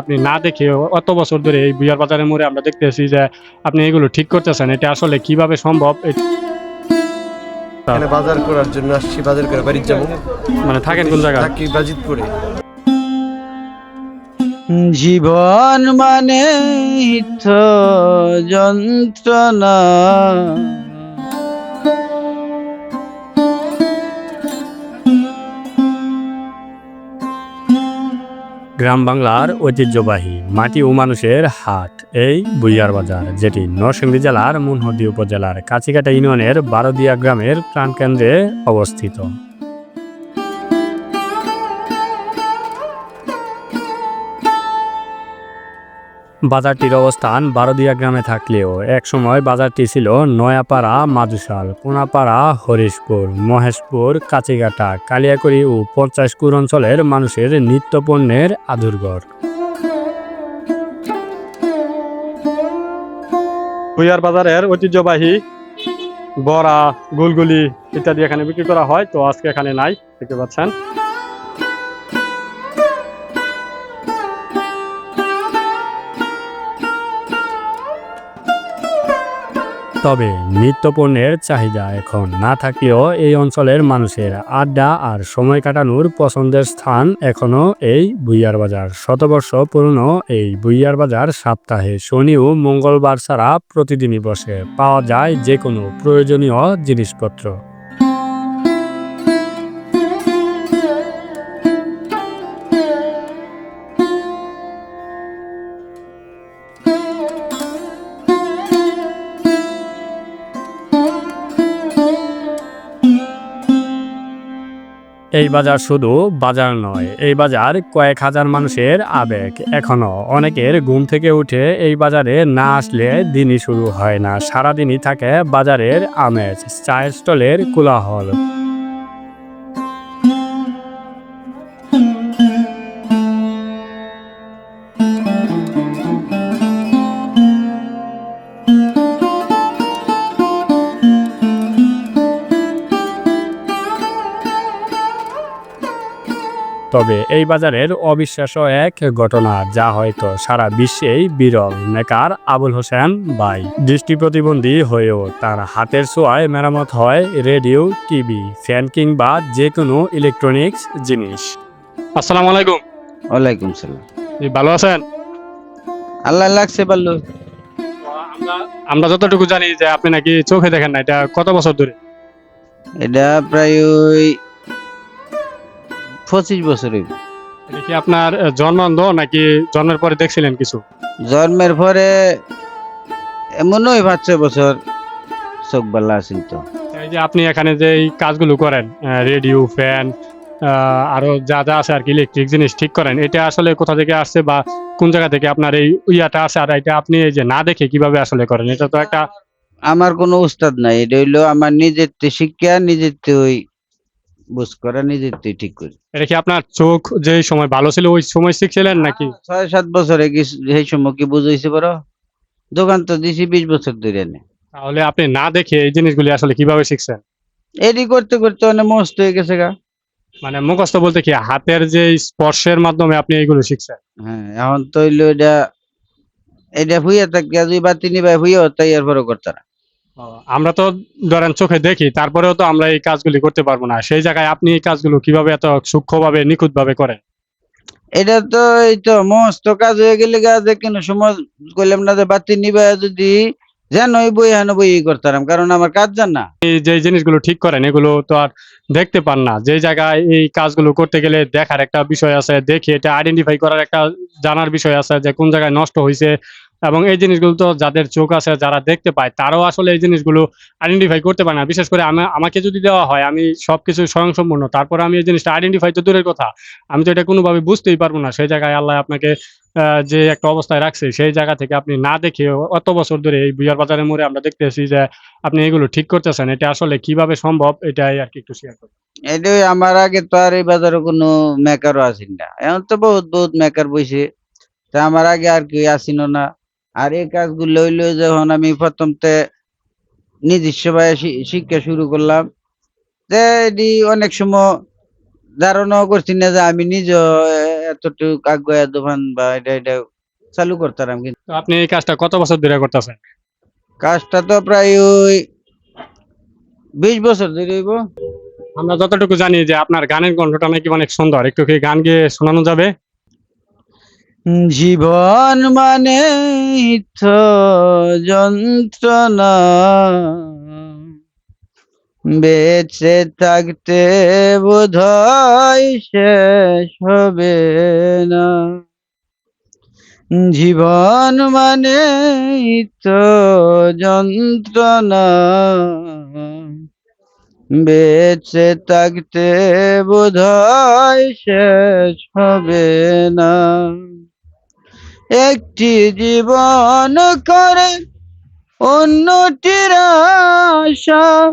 আপনি না দেখে অত বছর ধরে এই বুয়ার বাজারের মোড়ে আমরা দেখতেছি যে আপনি এগুলো ঠিক করতেছেন। এটা আসলে কীভাবে সম্ভব? এখানে বাজার করার জন্য আসছি বাজার করে বাড়ির যাব। মানে থাকেন কোন জায়গায়? থাকি বাজিতপুরে। জীবন মানে যন্ত্রণা। গ্রাম বাংলার ঐতিহ্যবাহী মাটি ও মানুষের হাট, এই বুইয়ার বাজার, যেটি নরসিংদী জেলার মুনহদি উপজেলার কাছিকাটা ইউনিয়নের বারোদিয়া গ্রামের প্রাণকেন্দ্রে অবস্থিত। বাজারটির অবস্থান বারোদিয়া গ্রামে থাকলেও একসময় বাজারটি ছিল নয়াপাড়া, মাদুসাল কোনাপাড়া হরিশপুর, মহেশপুর, কাচিঘাটা, কালিয়াকড়ি ও পঞ্চাশপুর অঞ্চলের মানুষের নিত্যপণ্যের আদুরঘর কুইয়ার বাজারের ঐতিহ্যবাহী বড়া, গুলগুলি ইত্যাদি এখানে বিক্রি করা হয়, তো আজকে এখানে নাই, দেখতে পাচ্ছেন। তবে নিত্যপণ্যের চাহিদা এখন না থাকলেও এই অঞ্চলের মানুষের আড্ডা আর সময় কাটানোর পছন্দের স্থান এখনও এই বুইয়ার বাজার। শতবর্ষ পুরনো এই বুইয়ার বাজার সপ্তাহে শনি ও মঙ্গলবার ছাড়া প্রতিদিনই বসে। পাওয়া যায় যে কোনো প্রয়োজনীয় জিনিসপত্র। এই বাজার শুধু বাজার নয়, এই বাজার কয়েক হাজার মানুষের আবেগ। এখনও অনেকের ঘুম থেকে উঠে এই বাজারে না আসলে দিনই শুরু হয় না, সারাদিনই থাকে বাজারের আমেজ, চায়ের স্টলের কোলাহল। তবে এই বাজারের অবিশ্বাস্য এক ঘটনা যা হয়তো সারা বিশ্বেই বিরল। মেকার আবুল হোসেন বাই দৃষ্টি প্রতিবন্ধী হয়েও তার হাতের ছোঁয়ায় মেরামত হয় রেডিও টিভি ফ্যান কিংবা যে কোনো ইলেকট্রনিক্স জিনিস। আসসালামু আলাইকুম। ওয়ালাইকুম সালাম। ভালো আছেন? আল্লাহ লাগছে আমরা আমরা যতটুকু জানি যে আপনি নাকি চোখে দেখেন না এটা কত বছর ধরে? এটা প্রায় ওই পঁচিশ বছর হইব। এটা কি আপনার জন্মান্ধ নাকি জন্মের পরে দেখছিলেন কিছু? জন্মের পরে এমন ওই পাঁচ ছয় বছর চোখ বাল্লা আছিল তো। এই যে আপনি এখানে যে এই কাজগুলো করেন রেডিও ফ্যান আরও যা যা আছে আর কি ইলেকট্রিক জিনিস ঠিক করেন এটা আসলে কোথা থেকে আসছে বা কোন জায়গা থেকে আপনার এই ইয়াটা আছে আর এটা আপনি এই যে না দেখে কীভাবে আসলে করেন? এটা তো একটা আমার কোনো উস্তাদ নাই এটা হইল আমার নিজের শিক্ষা নিজের তে ওই বুঝ করা নিজের তে ঠিক করি। এটা কি আপনার চোখ যে সময় ভালো ছিল ওই সময় শিখছিলেন নাকি? ছয় সাত বছরে কি সেই সময় কি বুঝাইছে বড়? দোকান তো দিছি বিশ বছর ধরে নে তাহলে আপনি না দেখে এই জিনিসগুলি আসলে কীভাবে শিখছেন? এডি করতে করতে অনেক মস্ত হয়ে গেছে গা। মানে মুখস্থ বলতে কি হাতের যে স্পর্শের মাধ্যমে আপনি এইগুলো শিখছেন? হ্যাঁ এখন তো এটা এটা ভুইয়া থাকি দুই বা তিনি ভাই ভুইয়া তাই এর পরে করতে না আমরা তো ধরেন চোখে দেখি, তারপরেও তো আমরা এই কাজগুলি করতে পারব না। সেই জায়গায় আপনি এই কাজগুলো কীভাবে এত সূক্ষ্মভাবে, নিখুঁতভাবে করেন? এটা তো এই তো মস্ত কাজ হয়ে গেলে কিন্তু সময় কইলাম না যে বাতি নিবে যদি যেন ওই বই হেন বই করতাম, কারণ আমার কাজ জান না। এই যে জিনিসগুলো ঠিক করেন, এগুলো তো আর দেখতে পান না। যে জায়গায় এই কাজগুলো করতে গেলে দেখার একটা বিষয় আছে, দেখে এটা আইডেন্টিফাই করার একটা জানার বিষয় আছে যে কোন জায়গায় নষ্ট হয়েছে এবং এই জিনিসগুলো তো যাদের চোখ আছে, যারা দেখতে পায়, তারাও আসলে এই জিনিসগুলো আইডেন্টিফাই করতে পারে না। বিশেষ করে আমি, আমাকে যদি দেওয়া হয়, আমি সবকিছু স্বয়ংসম্পূর্ণ। তারপরে আমি এই জিনিসটা আইডেন্টিফাই তো দূরের কথা। আমি তো এটা কোনোভাবে বুঝতেই পারব না। সেই জায়গায় আল্লাহ আপনাকে যে একটা অবস্থায় রাখছে, সেই জায়গা থেকে আপনি না দেখে অত বছর ধরে এই বুয়ার বাজারের মোড়ে আমরা দেখতেছি যে আপনি এগুলো ঠিক করতেছেন। এটা আসলে কীভাবে সম্ভব, এটাই আর কি একটু শেয়ার করুন এটাই আমার আগে তো আর এই বাজারে কোনো মেকারও আসেন না। এখন তো বহুত বহুত মেকার বইছে তা আমার আগে আর কি আসিন না। আর এই কাজগুলো হইল যখন আমি প্রথমতে নিজস্ব ভাবে শিক্ষা শুরু করলাম। যে এটি অনেক সময় ধারণাও করছি না যে আমি নিজে এতটুকু আগুয়া দোকান বা এটা এটা চালু করতাম কিন্তু। তো আপনি এই কাজটা কত বছর ধরে করতেছেন? কাজটা তো প্রায় ওই বিশ বছর ধরে হইব। আমরা যতটুকু জানি যে আপনার গানের কণ্ঠটা নাকি অনেক সুন্দর। একটু কি গান গিয়ে শোনানো যাবে? জীবন মানে তো যন্ত্রণা। বেঁচে থাকতে বোধহয় শেষ হবে না। জীবন মানে তো যন্ত্রণা। বেঁচে থাকতে বোধহয় শেষ হবে না। একটি জীবন করে অন্যটির আশা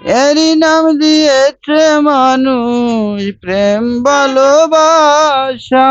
এরই নাম দিয়েছে মানুষ প্রেম ভালোবাসা।